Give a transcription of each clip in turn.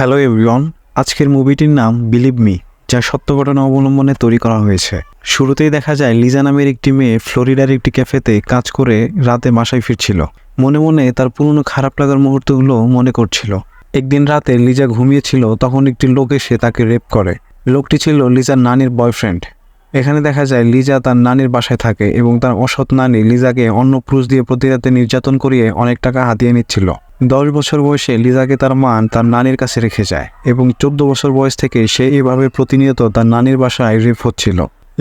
Hello everyone আজকের মুভিটির নাম believe me যা সত্য ঘটনা অবলম্বনে তৈরি করা হয়েছে। শুরুতেই দেখা যায় লিজা নামের একটি মেয়ে ফ্লোরিডার একটি ক্যাফেতে কাজ করে রাতে বাসায় ফিরছিল। মনে মনে তার পুরনো খারাপ লাগার মুহূর্তগুলো মনে করছিল। একদিন রাতে লিজা ঘুমিয়েছিল, তখন একটি লোক এসে তাকে রেপ করে। লোকটি ছিল লিজার নানির বয়ফ্রেন্ড এখানে দেখা যায় লিজা তার নানির বাসায় থাকে এবং তার অসৎ নানি লিজাকে অন্য পুরুষ দিয়ে প্রতি রাতে নির্যাতন করিয়ে অনেক টাকা হাতিয়ে নিচ্ছিল। দশ বছর বয়সে লিজাকে তার মা তার নানির কাছে রেখে যায় এবং চোদ্দ বছর বয়স থেকে সে এভাবে প্রতিনিয়ত তার নানির বাসায় রেপ হচ্ছিল।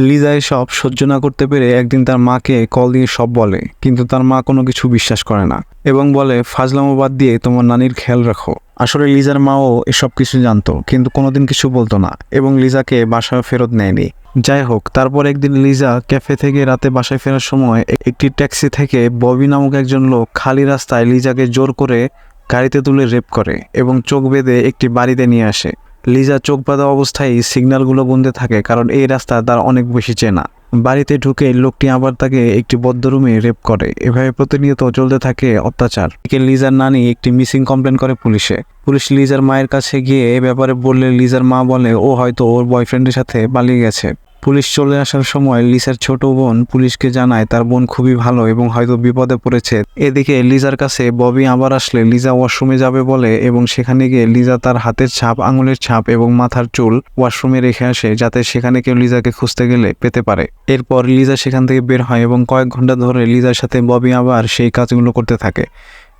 লিজা এসব সহ্য না করতে পেরে একদিন তার মাকে কল দিয়ে সব বলে, কিন্তু তার মা কোনো কিছু বিশ্বাস করে না এবং বলে, ফাজলামো বাদ দিয়ে তোমার নানির খেয়াল রাখো। আসলে লিজার মাও এসব কিছু জানতো, কিন্তু কোনোদিন কিছু বলতো না এবং লিজাকে বাসায় ফেরত নেয়নি। যাই হোক, তারপর একদিন লিজা ক্যাফে থেকে রাতে বাসায় ফেরার সময় একটি ট্যাক্সি থেকে ববি নামক একজন লোক খালি রাস্তায় লিজাকে জোর করে গাড়িতে তুলে রেপ করে এবং চোখ বেঁধে একটি বাড়িতে নিয়ে আসে। লিজা চোখ বাঁধা অবস্থায় সিগন্যালগুলো বন্ধে থাকে কারণ এই রাস্তা তার অনেক বেশি চেনা। বাড়িতে ঢুকে লোকটি আবার তাকে একটি বদ্ধ রুমে রেপ করে। এভাবে প্রতিনিয়ত চলতে থাকে অত্যাচার। লিজার নানি একটি মিসিং কমপ্লেন করে পুলিশে। পুলিশ লিজার মায়ের কাছে গিয়ে এ ব্যাপারে বললে লিজার মা বলে, ও হয়তো ওর বয়ফ্রেন্ডের সাথে পালিয়ে গেছে। পুলিশ চলে আসার সময় লিসার ছোট বোন পুলিশকে জানায় তার বোন খুবই ভালো এবং হয়তো বিপদে পড়েছে। এদিকে লিজার কাছে ববি আবার আসলে লিজা ওয়াশরুমে যাবে বলে এবং সেখানে গিয়ে লিজা তার হাতের ছাপ, আঙুলের ছাপ এবং মাথার চুল ওয়াশরুমে রেখে আসে যাতে সেখানে কেউ লিজাকে খুঁজতে গেলে পেতে পারে। এরপর লিজা সেখান থেকে বের হয় এবং কয়েক ঘণ্টা ধরে লিজার সাথে ববি আবার সেই কাজগুলো করতে থাকে।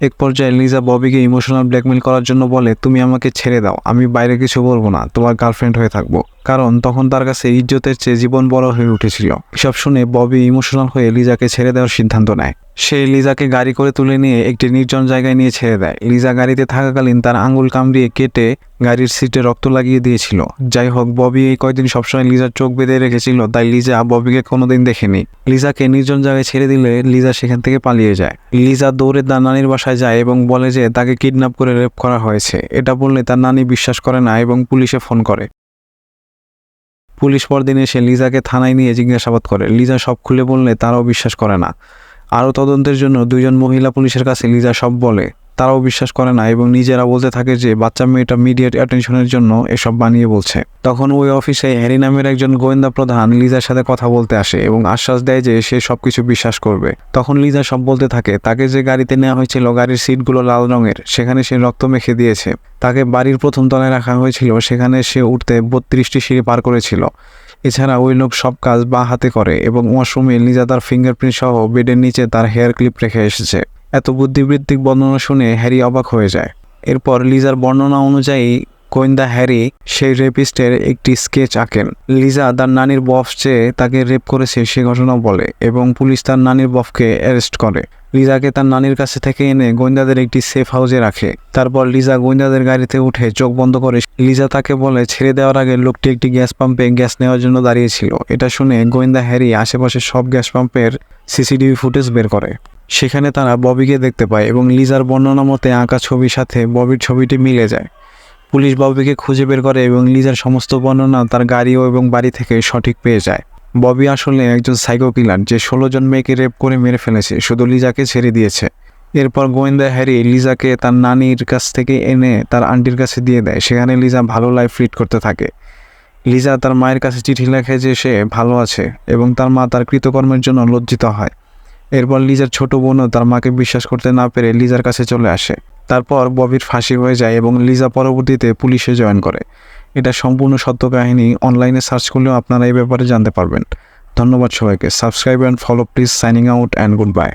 এক পর্যায়ে লিজা ববিকে ইমোশনাল ব্ল্যাকমেল করার জন্য বলে, তুমি আমাকে ছেড়ে দাও, আমি বাইরে কিছু বলব না, তোমার গার্লফ্রেন্ড হয়ে থাকব। কারণ তখন তার কাছে ইজ্জতের চেয়ে জীবন বড় হয়ে উঠেছিল। এসব শুনে ববি ইমোশনাল হয়ে লিজাকে ছেড়ে দেওয়ার সিদ্ধান্ত নেয়। সে লিজাকে গাড়ি করে তুলে নিয়ে একটি নির্জন জায়গায় নিয়ে ছেড়ে দেয়। লিজা গাড়িতে থাকাকালীন তার আঙুল কামড়িয়ে কেটে গাড়ির সিটে রক্ত লাগিয়ে দিয়েছিল। যাই হোক, ববি এই কয়দিন সবসময় লিজার চোখ বেঁধে রেখেছিল, তাই লিজা ববিকে কোনোদিন দেখেনি। লিজাকে নির্জন জায়গায় ছেড়ে দিলে লিজা সেখান থেকে পালিয়ে যায়। লিজা দৌড়ে তার নানির বাসায় যায় এবং বলে যে তাকে কিডন্যাপ করে রেপ করা হয়েছে। এটা বললে তার নানি বিশ্বাস করে না এবং পুলিশে ফোন করে। পুলিশ পরদিন এসে লিজাকে থানায় নিয়ে জিজ্ঞাসাবাদ করে। লিজা সব খুলে বললে তারাও বিশ্বাস করে না। আরও তদন্তের জন্য দুইজন মহিলা পুলিশের কাছে লিজা সব বলে। তারাও বিশ্বাস করে না এবং নিজেরা বলতে থাকে যে বাচ্চা মেয়েটা মিডিয়েট অ্যাটেনশনের জন্য এসব বানিয়ে বলছে। তখন ওই অফিসে হ্যারি নামের একজন গোয়েন্দা প্রধান লিজার সাথে কথা বলতে আসে এবং আশ্বাস দেয় যে সে সবকিছু বিশ্বাস করবে। তখন লিজা সব বলতে থাকে, তাকে যে গাড়িতে নেওয়া হয়েছিল গাড়ির সিটগুলো লাল রঙের, সেখানে সে রক্ত মেখে দিয়েছে। তাকে বাড়ির প্রথম তলায় রাখা হয়েছিল, সেখানে সে উঠতে বত্রিশটি সিঁড়ি পার করেছিল। এছাড়া ওই লোক সব কাজ বা হাতে করে এবং ওয়াশরুমে লিজা তার ফিঙ্গারপ্রিন্ট সহ বেডের নিচে তার হেয়ার ক্লিপ রেখে এসেছে। এত বুদ্ধিবৃত্তিক বর্ণনা শুনে হ্যারি অবাক হয়ে যায়। এরপর লিজার বর্ণনা অনুযায়ী, গোয়েন্দা হ্যারি সেই রেপিস্টের একটি স্কেচ আঁকেন। লিজা তার নানির বফ চেয়ে তাকে রেপ করেছে সে ঘটনা বলে এবং পুলিশ তার নানির বফকে অ্যারেস্ট করে। লিজাকে তার নানির কাছে থেকে এনে গোয়েন্দাদের একটি সেফ হাউসে রাখে। তারপর লিজা গোয়েন্দাদের গাড়িতে উঠে চোখ বন্ধ করে লিজা তাকে বলে, ছেড়ে দেওয়ার আগে লোকটি একটি গ্যাস পাম্পে গ্যাস নেওয়ার জন্য দাঁড়িয়েছিল। এটা শুনে গোয়েন্দা হ্যারি আশেপাশে সব গ্যাস পাম্পের সিসিটিভি ফুটেজ বের করে। সেখানে তারা ববিকে দেখতে পায় এবং লিজার বর্ণনা মতে আঁকা ছবির সাথে ববির ছবিটি মিলে যায়। পুলিশ ববিকে খুঁজে বের করে এবং লিজার সমস্ত বর্ণনা তার গাড়িও এবং বাড়ি থেকে সঠিক পেয়ে যায়। ববি আসলে একজন সাইকো কিলার যে ষোলো জন মেয়েকে রেপ করে মেরে ফেলেছে, শুধু লিজাকে ছেড়ে দিয়েছে। এরপর গোয়েন্দা হ্যারি লিজাকে তার নানির কাছ থেকে এনে তার আন্টির কাছে দিয়ে দেয়। সেখানে লিজা ভালো লাইফ লিড করতে থাকে। লিজা তার মায়ের কাছে চিঠি লেখে যে সে ভালো আছে এবং তার মা তার কৃতকর্মের জন্য লজ্জিত হয়। এরপর লিজার ছোট বোনও তার মাকে বিশ্বাস করতে না পেরে লিজার কাছে চলে আসে। তারপর ববির ফাঁসি হয়ে যায় এবং লিজা পরবর্তীতে পুলিশে জয়েন করে। এটা সম্পূর্ণ সত্য কাহিনী, অনলাইনে সার্চ করলেও আপনারা এই ব্যাপারে জানতে পারবেন। ধন্যবাদ সবাইকে। Subscribe and follow please signing out and goodbye.